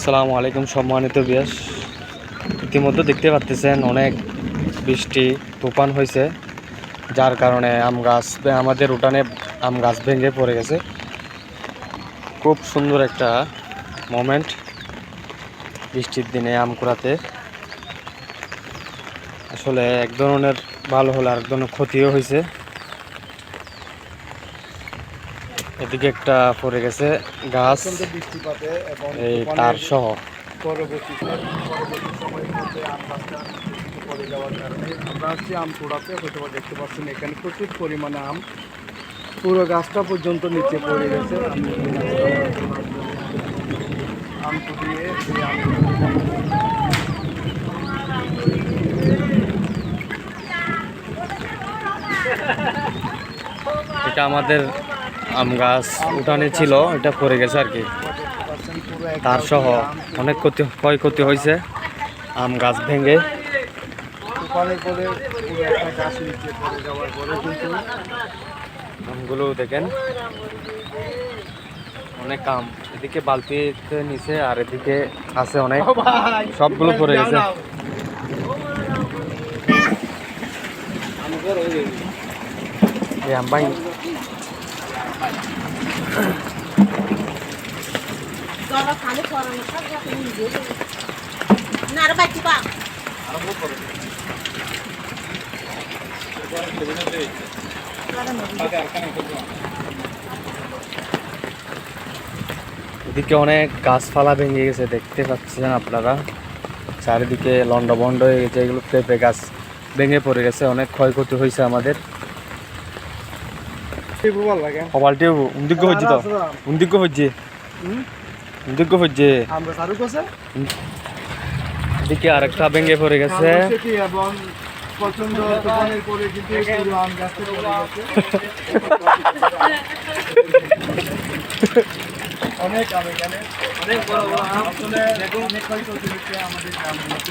আসসালামু আলাইকুম সম্মানিত বিয়াস ইতিমধ্যে দেখতে পাচ্ছেন অনেক বৃষ্টি, তুফান হয়েছে, যার কারণে আম গাছ আমাদের উঠানে আম গাছ ভেঙে পড়ে গেছে। খুব সুন্দর একটা মোমেন্ট বৃষ্টির দিনে আম কুড়াতে। আসলে এক ধরনের ভালো হলে আরেক ধরনের ক্ষতিও হয়েছে। এদিকে একটা পড়ে গেছে গাছ, এই তার সহ। আম গাছটা পড়ে যাওয়ার কারণে আমরা আম দেখতে পাচ্ছেন এখানে প্রচুর পরিমাণে আম পুরো গাছটা পর্যন্ত নিচে পড়ে গেছে আমি এটা আমাদের আম গাছ উঠানে ছিল এটা পড়ে গেছে আর কি। তার সহ অনেক ক্ষতি ক্ষয়ক্ষতি হয়েছে আম গাছ ভেঙে। আমগুলো দেখেন। অনেক আম এদিকে বালতিতে নিচে আর এদিকে আছে অনেক সবগুলো পড়ে গেছে। এই আম ভাই এদিকে অনেক গাছপালা ভেঙে গেছে, দেখতে পাচ্ছেন আপনারা। চারিদিকে লন্ডভন্ড হয়ে গেছে এগুলো পেঁপে গাছ ভেঙে পড়ে গেছে, অনেক ক্ষয়ক্ষতি হয়েছে আমাদের। লাগে। উন্দিগ্য হচ্ছে তো উন্দিগ্য হচ্ছে? উন্দিগ্য হচ্ছে এদিকে আরেকটা ভেঙে পড়ে গেছে। সেটি এবং পরে কিন্তু আম গাছটা গেছে অনেক আম এখানে অনেক বড় বড় আম। আসলে অনেক ক্ষয়ক্ষতি আমাদের গ্রামগুলোতে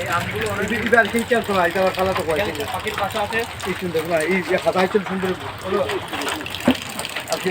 এই আমগুলো অনেক ইদার সেই চলতো না এটা খালা তো কয় পাখির পাশা আছে। এই সুন্দর না এই খাতা চল সুন্দর। আর কি